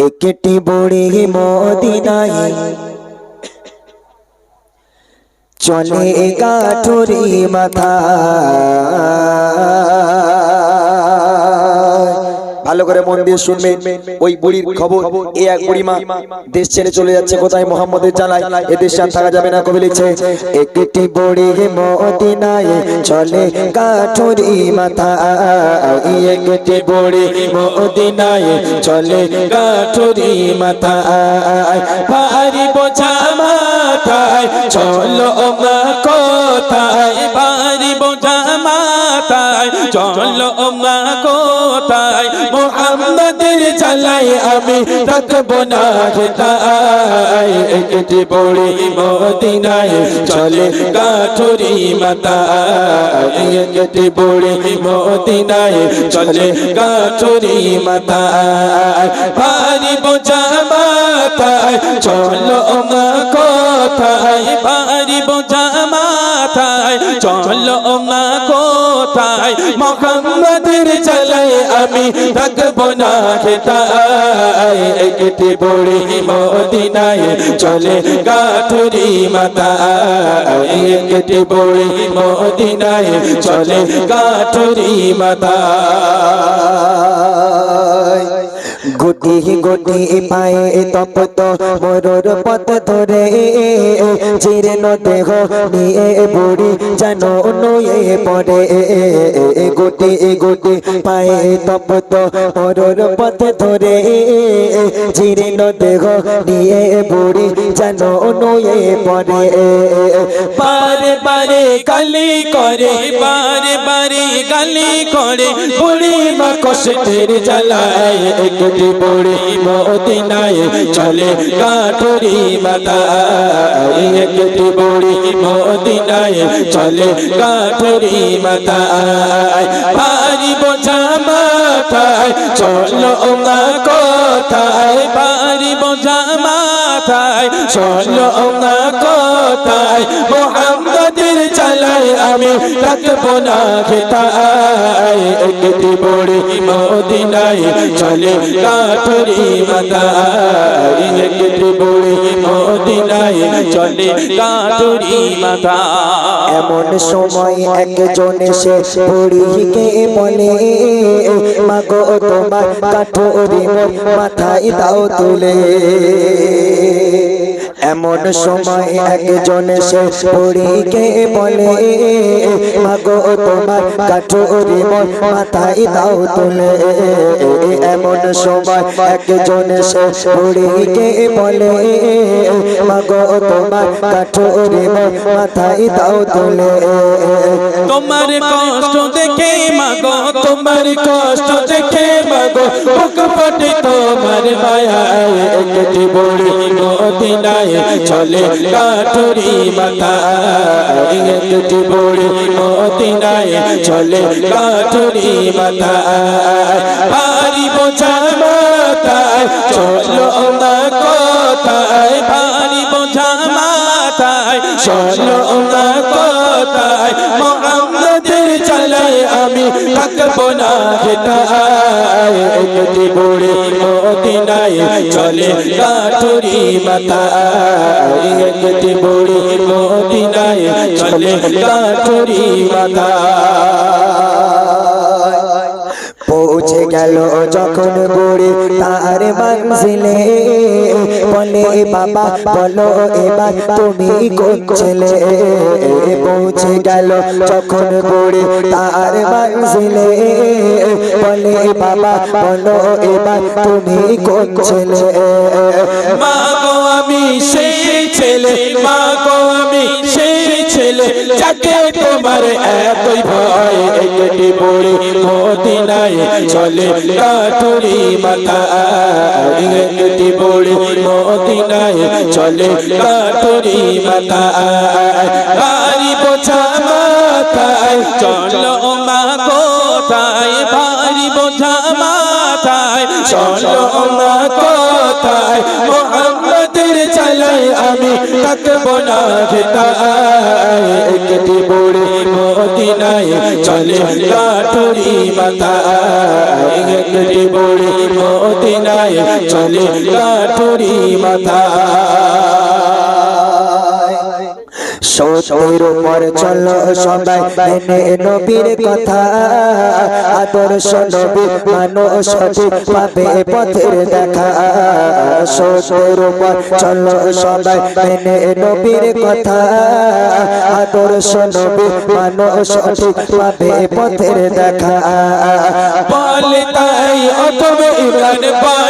একটি বড়ি মদিনায় চলে কাঠুরি মাথা ভালো করে মন দিয়ে শুনবেন ওই বুড়ির খবর এই এক বুড়ি মা দেশ ছেড়ে চলে যাচ্ছে কোথায় মোহাম্মদের জ্বালায়? এ দেশে আর থাকা যাবে না কবি লিখছে। একটি বুড়ি মদিনায় চলে, কাঠুরি মাথা একটি বুড়ি মদিনায় চলে, কাঠুরি মাথা ভারী বোঝা মাথায়, চলো মা চলো মা কোথায়? মোহাম্মদের চালাই আমি রাখব না হেতায় একটি বড়ি মদিনায় চলে কাঠুরি মাতা একটি বড়ি মদিনায় চলে কাঠুরি মাতা ভারী বোঝা মাতায়, চলো মা কোথায়? কোথায় মোহাম্মদের চলে আমি থাকব না খেতায় একটি বড়ি মদিনায় চলে গাঠুরি মাতা একটি বড়ি মদিনায় চলে গাঠুরি মাতা গুটি গুটি পায়ে তপত। মরুর পথ ধরে চিরেন দেহ নিয়ে বুড়ি জানো নয়ে পড়ে। গুটি গুটি পায়ে তপত। মরুর পথ ধরে চিরেন দেহ নিয়ে বুড়ি জানো নয়ে পড়ে। পারে কালি করে বারে বারে গালি করে। বুড়ি মা কষ্টের জ্বালায় একটি বুড়ি মদিনায় চলে। কাঠুরি মাতা একটি বুড়ি মদিনায় চলে। কাঠুরি মাতা ভারী বোঝা মাথায়, চলো মা কোথায়? বাড়ি বোঝা মাথায়, চলো মা কথায়? আমি রাখব না খেতায় একটি বড়ি চলে কাঠুরি মাতায় একটি বড়ি চলে কাঠুরি মাতা এমন সময় একজন এসে বুড়িকে বলে, মাগো, তোমার কাঠুরি মাথায় দাও তুলে। এমন সময় একজন এসে বুড়িকে বলে মাগো তোমার কাঠুরি মোর মাথায় দাও তুলে। এমন সময় একজন এসে বুড়িকে বলে মাগো তোমার কাঠুরি মোর মাথায় দাও তুলে। তোমার কষ্ট দেখে মাগো তোমার কষ্ট দেখে মাগো বুক ফাটে তোমার মায়া একটি বড়ি মদিনায় চলে কাঠুরি মাথা দুটি বড়ি মদিনায় চলে কাঠুরি মাথা ভারী বোঝা মাথায়, চলো না কথায়? পারি বোঝা মাথায়, চলো আমি থাকব না হেতায় বুড়ি মদিনায় চলে কাঠুরি মাতা একটি বুড়ি মদিনায় চলে কাঠুরি মাতা পৌঁছে গেল যখন বুড়ি তার মঞ্জিলে। বলে বাবা, বলো এবার তুমি কোন ছেলে? পৌঁছে গেল যখন বুড়ি তার মানুষে বলে বাবা, বলো এবার তুমি কোন ছেলে? মা আমি সেই ছেলে মাগো আমি সেই ছেলে যাকে তোমার এতই ভয় একটি বুড়ি মদিনায় চলে। কাঠুরি মাথা একটি বুড়ি মদিনায় চলে। কাঠুরি মাথা ভারী বোঝা মাথায়, চলো মা কোথায় ভারী বোঝা মাথায়, চলো থাকব না একটি বুড়ি মদিনায় চলে কাঠুরি মাথায় একটি বুড়ি মদিনায় চলে কাঠুরি মাথায় সত্যের উপর চলো সবাই মেনে নবীর কথা। আদর্শ নবী মানো সঠিক পাবে পথের দেখা। সত্যের উপর চলো সবাই মেনে নবীর কথা। আদর্শ নবী মানো সঠিক পাবে পথের দেখা। বল অতবে ইমরান বল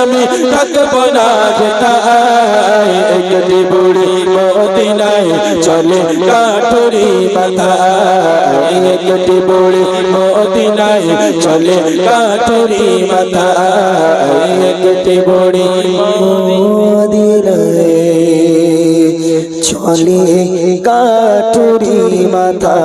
আমি থাকব না কোথায় একটি বুড়ি মদিনায় চলে কাঠুরি মাথায়। একটি বুড়ি মদিনায় চলে কাঠুরি মাথায়। একটি বুড়ি মদিনায় চলে কাটুরি মাথা